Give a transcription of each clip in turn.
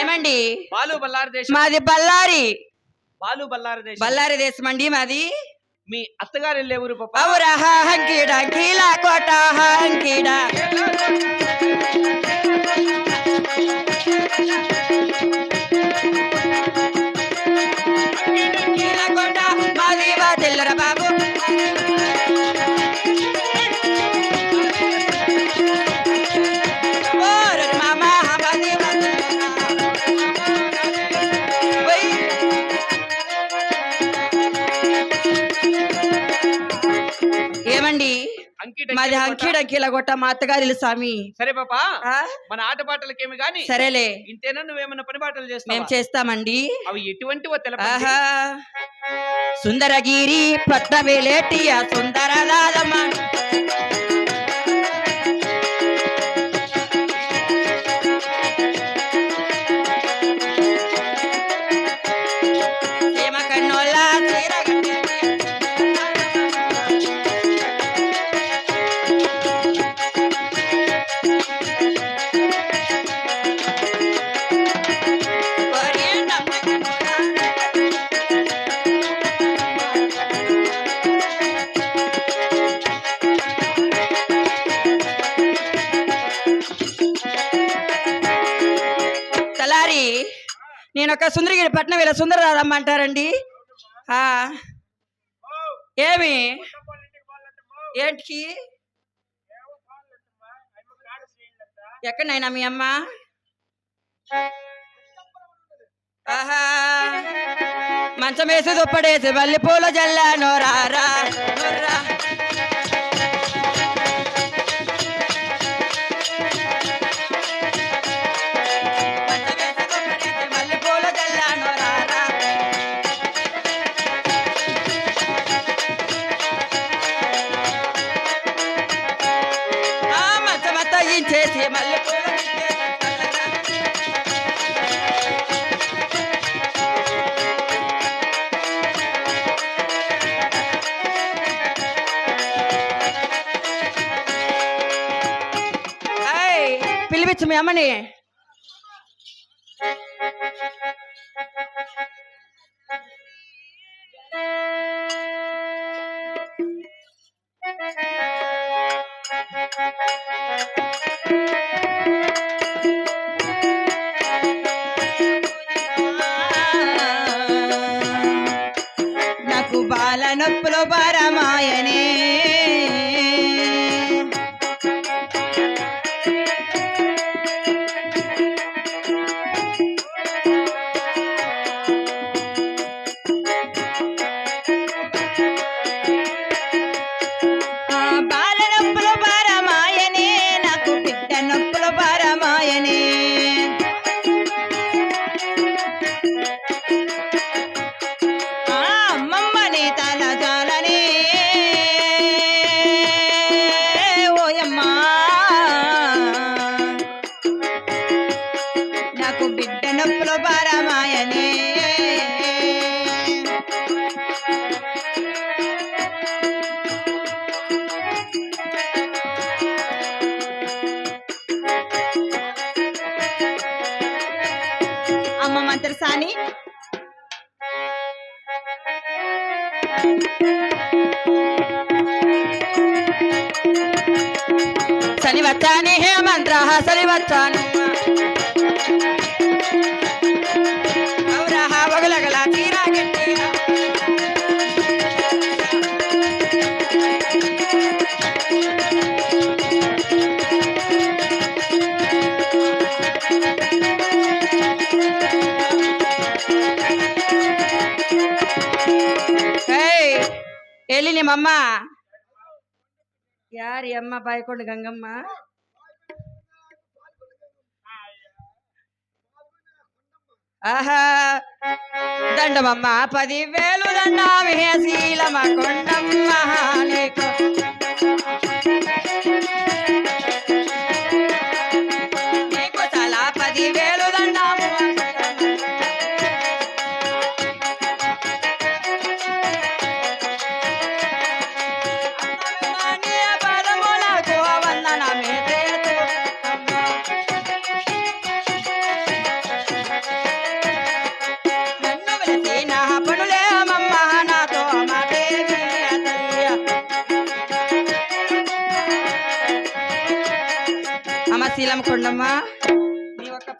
ఏమండి? బాలు బల్లారి దేశం. మాది బళ్ళారి బాలు బల్లారి దేశం. బళ్ళారి దేశం అండి మాది. మీ అత్తగారు వెళ్ళే ఊరు పాప అవురా హంకీడ కీలా కోట హంకీడ. అంకిట మాది అంకీడ కీల కొట్ట మా అత్తగారి స్వామి. సరే పాప? మన ఆట పాటలకేమి గాని సరేలే. ఇంతేనా నువ్వేమన్నా పని పాటలు మేం చేస్తావా చేస్తామండి. అవి ఆహా. సుందరగిరి పట్టవేలేటి ఆ సుందర దాదమ్మ నేను ఒక సుందరగిరి పట్నం ఇలా సుందర రాదమ్మ అంటారండి ఏమి? ఏంటికి? ఎక్కడనైనా మీ అమ్మ? ఆహా. మంచం వేసి దుప్పడేసి మల్లెపూల జల్లాను రారా మంచమంతా ఇంచేసి పిలిపించు మీ అమ్మని. నొప్పులు పరమాయనే. ఆ బాల నొప్పులు పరమాయనే నాకు పిట్ట నొప్పులు పరమాయనే. బిడ్డ నొప్పులు పరమాయనే. అమ్మ మంత్రసాని. శని వచ్చాని హే మంత్ర శని వచ్చాను ఎల్లి నిమ్మమ్మ యారి అమ్మ బాయకొండ గంగమ్మ. ఆహా. దండమమ్మ పదివేలు దండామి శీలమ కొండమ్మ నీలమ్మ కొండమ్మ. నీ ఒక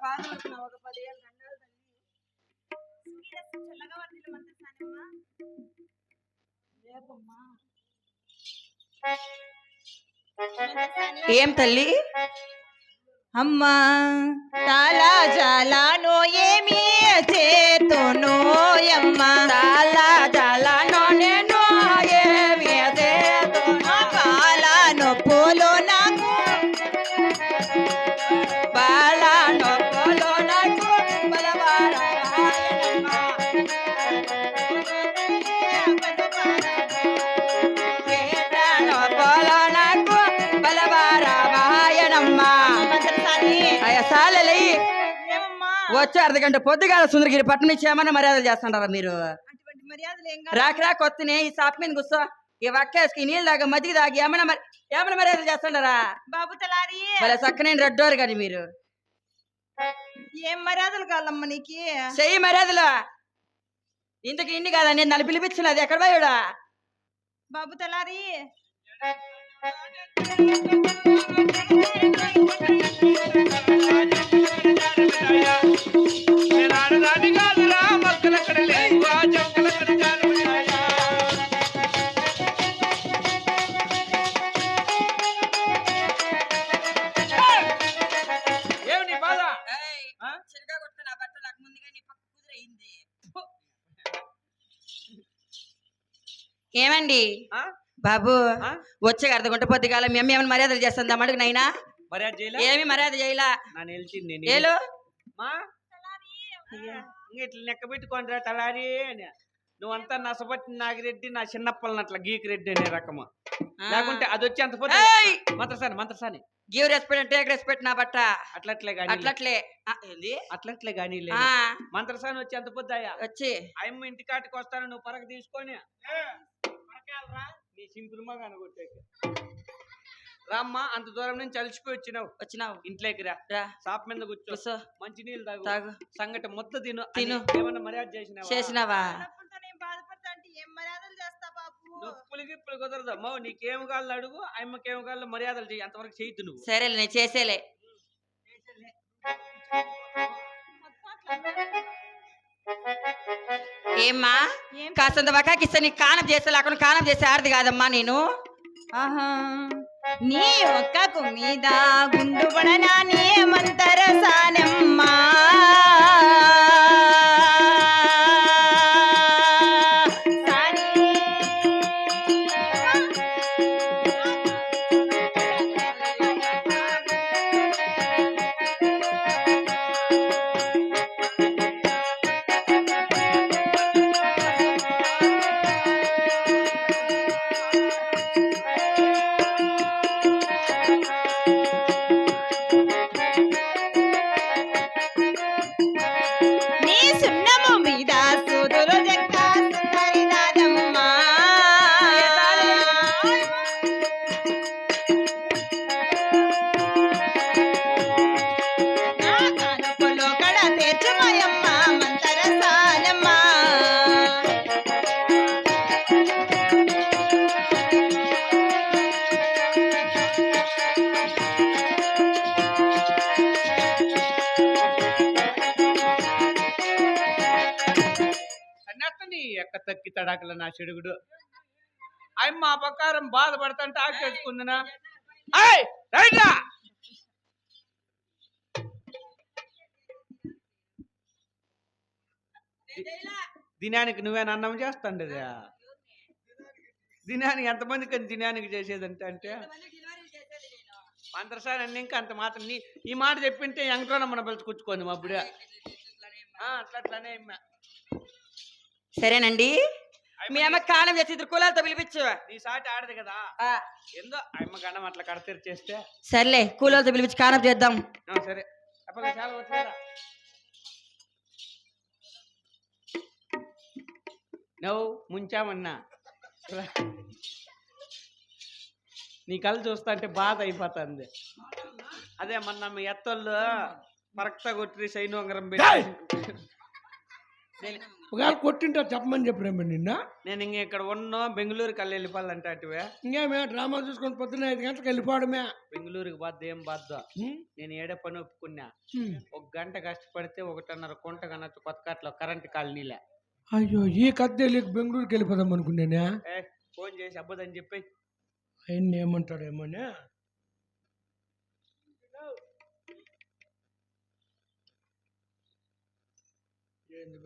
పదివేలు దండాలు. ఏం తల్లి? అమ్మా తాలా జాలానో వచ్చే అర్ధ గంట పొద్దుగాల సుందరగిరి పట్టణం నుంచి ఏమన్నా మర్యాదలు చేస్తుంటారా మీరు? అటువంటి మర్యాదలు ఏం కాదు. రాక రాక వస్తేనే ఈ సాప్ మీద కూర్చో. ఈ వక్కేసుకి నీళ్ళు తాగి మజ్జిగ తాగి ఏమన్నా మరి ఏమన్నా మర్యాదలు చేస్తుంటారా బాబు తలారి. భలే చక్కనే రెడ్డోరు కానీ మీరు. ఏం మర్యాదలు కావాలమ్మా నీకు? చెయ్యి మర్యాదలు. ఇంతకు ఇన్ని కాదా? నేను నన్ను పిలిపించినది ఎక్కడ పోయాడా? బాబు తలారి. నేను ఏమండి ఆ? బాబు? వచ్చే అర్ధ గంట పొద్దుగాల మేము ఏమైనా మర్యాదలు చేస్తుందా అడుగు నైనా మర్యాద చేయలే? ఏమి మర్యాద చేయలా? నా నిలిచింది నేను. ఏలు? ఇట్లా లెక్క తలారి అని. నువ్వంతా నసపట్టి నాగిరెడ్డి నా చిన్నప్పలని అట్లా గీకి రెడ్డి అనే రకము. లేకుంటే అది వచ్చి అంత పోతే! మంత్రసాని మంత్రసాని. గివ్ రెస్పెక్ట్ టేక్ రెస్పెక్ట్ నా బట్ట అట్లట్లే గాని అట్లట్లే. అట్లట్లే గాని ఆ, మంత్రసాని వచ్చి అంత పొద్దాయా వచ్చి. ఆయమ్మ ఇంటి కాటికి వస్తాను నువ్వు పరక తీసుకొని. నీ సింపుల్ మగా కొట్టేకి రామ్మా అంత దూరం నుంచి అలసిపోయి వచ్చినావు. వచ్చినావు. ఇంట్లోకి రా. రా షాప్ మీద కూర్చో. మంచి నీళ్ళు తాగు. తాగు. సంగటి మొత్తం తిను. తిను. ఏమన్నా మర్యాద చేసినావా? చేసినావా? నొప్పులతో నేను బాధపడతా అంటే ఏం మర్యాదలు చేస్తా బాబు? నొప్పులు గిప్పులు కుదరదు. అమ్మా నీకేం కాళ్ళు అడుగు. కాళ్ళు మర్యాదలు చెయ్యి. అంతవరకు నువ్వు సరేలే నేను చేసేలే. ఏమ్మా? ఏం కాసంత వకాకిస్తే నీకు కానం చేస్తే లేకుండా కానం చేసే ఆడది కాదమ్మా నేను. నీ ఒక్కకు మీద గుండు పడనా నీ మంతరసానమ్మా తడాకల నా చెడుగుడు. అమ్మ మా ప్రకారం బాధపడతంటే ఆకేసుకుందినా? ఏయ్, రైట్ దినానికి నువ్వేనా అన్నం చేస్తాండది దినానికి ఎంతమందికి దినానికి చేసేదంటే అంటే? మంత్రసారి అన్ని ఇంకా అంత మాత్రం నీ ఈ మాట చెప్పింటే ఎంకటోన మనం పిలుచుకొచ్చుకోండి మా అప్పుడే అట్లా అట్లానే సరేనండి. మీ అమ్మ కానం చేసి ఇద్దరు కులాలతో పిలిపించు. నీ సాటి ఆడదు కదా. ఆ, ఏందో అమ్మ గణం అట్లా కడతీరు చేస్తే. సర్లే కూలలతో పిలిపించి కానం చేద్దాం. సరే. చాలా నువ్వు ముంచామన్నా. నీ కళ్ళు చూస్తా అంటే బాధ అయిపోతుంది. అదే మొన్న మీ ఎత్తోళ్ళు పరక్త కొట్టి సైన్ ఉంగరం పెట్టి ఒకవేళ కొట్టింటా చెప్పమని చెప్పరేమో నిన్న. నేను ఇంక ఇక్కడ ఉన్నా బెంగళూరుకి వెళ్ళి వెళ్ళిపోవాలంటే అటువే ఇంకేమే డ్రామా చూసుకొని పొద్దున్న ఐదు గంటలకు వెళ్ళిపోవడమే. బెంగళూరుకి బాధ ఏం బాధ? నేను ఏడే పని ఒప్పుకున్నా. ఒక గంట కష్టపడితే ఒకటిన్నర కొంట కనొచ్చు కొత్త కాట్లో కరెంట్ కాలనీలే. అయ్యో ఈ కత్తే లేక బెంగళూరుకి వెళ్ళిపోదాం అనుకున్నానే. ఏ ఫోన్ చేసి అబ్బదని చెప్పి ఆయన ఏమంటాడేమోనే ఏంది